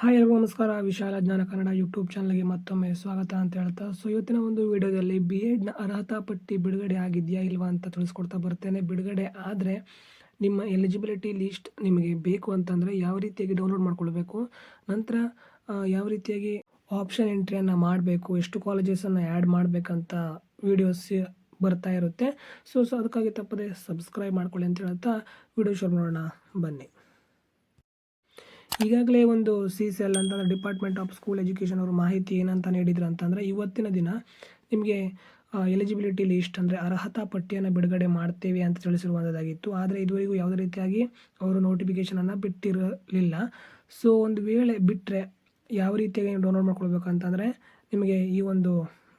Hi ಎಲ್ಲರಿಗೂ ನಮಸ್ಕಾರ. ವಿಶಾಲ ಜ್ಞಾನ ಕನ್ನಡ ಯೂಟ್ಯೂಬ್ ಚಾನಲ್ಗೆ ಮತ್ತೊಮ್ಮೆ ಸ್ವಾಗತ ಅಂತ ಹೇಳ್ತಾ, ಸೊ ಇವತ್ತಿನ ಒಂದು ವಿಡಿಯೋದಲ್ಲಿ ಬಿ ಎಡ್ನ ಅರ್ಹತಾ ಪಟ್ಟಿ ಬಿಡುಗಡೆ ಆಗಿದೆಯಾ ಇಲ್ವಾ ಅಂತ ತಿಳಿಸ್ಕೊಡ್ತಾ ಬರ್ತೇನೆ. ಬಿಡುಗಡೆ ಆದರೆ ನಿಮ್ಮ ಎಲಿಜಿಬಿಲಿಟಿ ಲಿಸ್ಟ್ ನಿಮಗೆ ಬೇಕು ಅಂತಂದರೆ ಯಾವ ರೀತಿಯಾಗಿ ಡೌನ್ಲೋಡ್ ಮಾಡ್ಕೊಳ್ಬೇಕು, ನಂತರ ಯಾವ ರೀತಿಯಾಗಿ ಆಪ್ಷನ್ ಎಂಟ್ರಿಯನ್ನು ಮಾಡಬೇಕು, ಎಷ್ಟು ಕಾಲೇಜಸನ್ನು ಆ್ಯಡ್ ಮಾಡಬೇಕಂತ ವೀಡಿಯೋಸ್ ಬರ್ತಾ ಇರುತ್ತೆ. ಸೊ ಸೊ ಅದಕ್ಕಾಗಿ ತಪ್ಪದೆ ಸಬ್ಸ್ಕ್ರೈಬ್ ಮಾಡ್ಕೊಳ್ಳಿ ಅಂತ ಹೇಳ್ತಾ ವಿಡಿಯೋ ಶುರು ಮಾಡೋಣ. ಬನ್ನಿ. ಈಗಾಗಲೇ ಒಂದು ಸಿ ಸಿ ಎಲ್ ಅಂತಂದರೆ ಡಿಪಾರ್ಟ್ಮೆಂಟ್ ಆಫ್ ಸ್ಕೂಲ್ ಎಜುಕೇಷನ್ ಅವರು ಮಾಹಿತಿ ಏನಂತ ನೀಡಿದ್ರು ಅಂತಂದರೆ ಇವತ್ತಿನ ದಿನ ನಿಮಗೆ ಎಲಿಜಿಬಿಲಿಟಿ ಲಿಸ್ಟ್ ಅಂದರೆ ಅರ್ಹತಾ ಪಟ್ಟಿಯನ್ನು ಬಿಡುಗಡೆ ಮಾಡ್ತೇವೆ ಅಂತ ತಿಳಿಸಿರುವಂಥದ್ದಾಗಿತ್ತು ಆದರೆ ಇದುವರೆಗೂ ಯಾವುದೇ ರೀತಿಯಾಗಿ ಅವರು ನೋಟಿಫಿಕೇಷನನ್ನು ಬಿಟ್ಟಿರಲಿಲ್ಲ. ಸೊ ಒಂದು ವೇಳೆ ಬಿಟ್ಟರೆ ಯಾವ ರೀತಿಯಾಗಿ ನೀವು ಡೌನ್ಲೋಡ್ ಮಾಡ್ಕೊಳ್ಬೇಕು ಅಂತಂದರೆ ನಿಮಗೆ ಈ ಒಂದು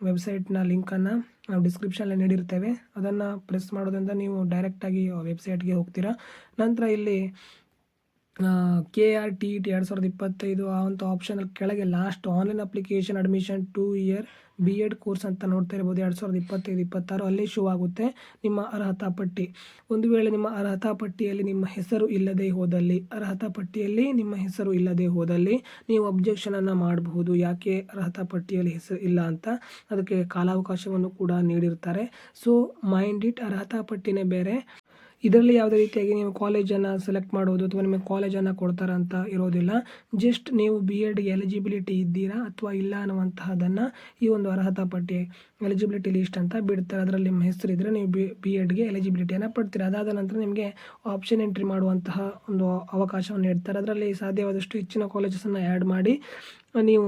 ವೆಬ್ಸೈಟ್ನ ಲಿಂಕನ್ನು ನಾವು ಡಿಸ್ಕ್ರಿಪ್ಷನಲ್ಲಿ ನೀಡಿರ್ತೇವೆ. ಅದನ್ನು ಪ್ರೆಸ್ ಮಾಡೋದ್ರಿಂದ ನೀವು ಡೈರೆಕ್ಟಾಗಿ ವೆಬ್ಸೈಟ್ಗೆ ಹೋಗ್ತೀರಾ. ನಂತರ ಇಲ್ಲಿ ಕೆ ಆರ್ ಟಿ ಟಿ ಎರಡು ಸಾವಿರದ ಇಪ್ಪತ್ತೈದು ಆ ಒಂದು ಆಪ್ಷನಲ್ಲಿ ಕೆಳಗೆ last online application admission two year B Ed course ಅಂತ ನೋಡ್ತಾ ಇರ್ಬೋದು. ಎರಡು ಸಾವಿರದ ಇಪ್ಪತ್ತೈದು, ಇಪ್ಪತ್ತಾರು ಅಲ್ಲಿ ಶೋ ಆಗುತ್ತೆ ನಿಮ್ಮ ಅರ್ಹತಾ ಪಟ್ಟಿ. ಒಂದು ವೇಳೆ ನಿಮ್ಮ ಅರ್ಹತಾ ಪಟ್ಟಿಯಲ್ಲಿ ನಿಮ್ಮ ಹೆಸರು ಇಲ್ಲದೆ ಹೋದಲ್ಲಿ, ಅರ್ಹತಾ ಪಟ್ಟಿಯಲ್ಲಿ ನಿಮ್ಮ ಹೆಸರು ಇಲ್ಲದೆ ಹೋದಲ್ಲಿ ನೀವು ಅಬ್ಜೆಕ್ಷನನ್ನು ಮಾಡಬಹುದು. ಯಾಕೆ ಅರ್ಹತಾ ಪಟ್ಟಿಯಲ್ಲಿ ಹೆಸರು ಇಲ್ಲ ಅಂತ ಅದಕ್ಕೆ ಕಾಲಾವಕಾಶವನ್ನು ಕೂಡ ನೀಡಿರ್ತಾರೆ. ಸೊ ಮೈಂಡ್ ಇಟ್ ಅರ್ಹತಾ ಪಟ್ಟಿನೇ ಬೇರೆ. ಇದರಲ್ಲಿ ಯಾವುದೇ ರೀತಿಯಾಗಿ ನೀವು ಕಾಲೇಜನ್ನು ಸೆಲೆಕ್ಟ್ ಮಾಡೋದು ಅಥವಾ ನಿಮಗೆ ಕಾಲೇಜನ್ನು ಕೊಡ್ತಾರೆ ಅಂತ ಇರೋದಿಲ್ಲ. ಜಸ್ಟ್ ನೀವು ಬಿ ಎಡ್ಗೆ ಎಲಿಜಿಬಿಲಿಟಿ ಇದ್ದೀರಾ ಅಥವಾ ಇಲ್ಲ ಅನ್ನುವಂತಹದನ್ನು ಈ ಒಂದು ಅರ್ಹತಾ ಪಟ್ಟಿ ಎಲಿಜಿಬಿಲಿಟಿ ಲಿಸ್ಟ್ ಅಂತ ಬಿಡ್ತಾರೆ. ಅದರಲ್ಲಿ ನಿಮ್ಮ ಹೆಸರು ಇದ್ದರೆ ನೀವು ಬಿ ಬಿ ಎಡ್ಗೆ ಎಲಿಜಿಬಿಲಿಟಿಯನ್ನು ಪಡ್ತೀರಾ. ಅದಾದ ನಂತರ ನಿಮಗೆ ಆಪ್ಷನ್ ಎಂಟ್ರಿ ಮಾಡುವಂತಹ ಒಂದು ಅವಕಾಶವನ್ನು ನೀಡ್ತಾರೆ. ಅದರಲ್ಲಿ ಸಾಧ್ಯವಾದಷ್ಟು ಹೆಚ್ಚಿನ ಕಾಲೇಜಸನ್ನು ಆ್ಯಡ್ ಮಾಡಿ, ನೀವು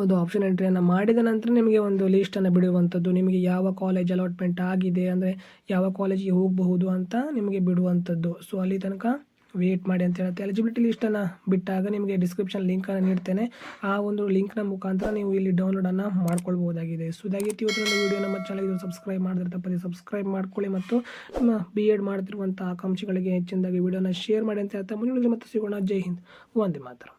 ಒಂದು ಆಪ್ಷನ್ ಎಂಟ್ರಿಯನ್ನು ಮಾಡಿದ ನಂತರ ನಿಮಗೆ ಒಂದು ಲೀಸ್ಟನ್ನು ಬಿಡುವಂಥದ್ದು ನಿಮಗೆ ಯಾವ ಕಾಲೇಜ್ ಅಲಾಟ್ಮೆಂಟ್ ಆಗಿದೆ ಅಂದರೆ ಯಾವ ಕಾಲೇಜಿಗೆ ಹೋಗಬಹುದು ಅಂತ ನಿಮಗೆ ಬಿಡುವಂಥದ್ದು ಸೊ ಅಲ್ಲಿ ತನಕ ವೇಟ್ ಮಾಡಿ ಅಂತ ಹೇಳುತ್ತೆ. ಎಲಿಜಿಬಿಲಿಟಿ ಲಿಸ್ಟನ್ನು ಬಿಟ್ಟಾಗ ನಿಮಗೆ ಡಿಸ್ಕ್ರಿಪ್ಷನ್ ಲಿಂಕನ್ನು ನೀಡ್ತೇನೆ. ಆ ಒಂದು ಲಿಂಕ್ನ ಮುಖಾಂತರ ನೀವು ಇಲ್ಲಿ ಡೌನ್ಲೋಡನ್ನು ಮಾಡ್ಕೊಳ್ಬೋದಾಗಿದೆ ಸೊ ಇದಾಗಿತ್ತು ಇವತ್ತಿನ ವೀಡಿಯೋ ನಮ್ಮ ಚಾನಲ್ಗೆ ಸಬ್ಸ್ಕ್ರೈಬ್ ಮಾಡಿದ್ರೆ ತಪ್ಪದೆ ಸಬ್ಸ್ಕ್ರೈಬ್ ಮಾಡ್ಕೊಳ್ಳಿ ಮತ್ತು ನಿಮ್ಮ ಬಿ ಎಡ್ ಮಾಡ್ತಿರುವಂಥ ಆಕಾಂಕ್ಷಿಗಳಿಗೆ ಹೆಚ್ಚಿನದಾಗಿ ವೀಡಿಯೋನ ಶೇರ್ ಮಾಡಿ ಅಂತ ಹೇಳ್ತಾ, ಮುಂದಿನ ಮತ್ತೆ ಸಿಗೋಣ. ಜೈ ಹಿಂದ್. ಒಂದೇ ಮಾತರಂ.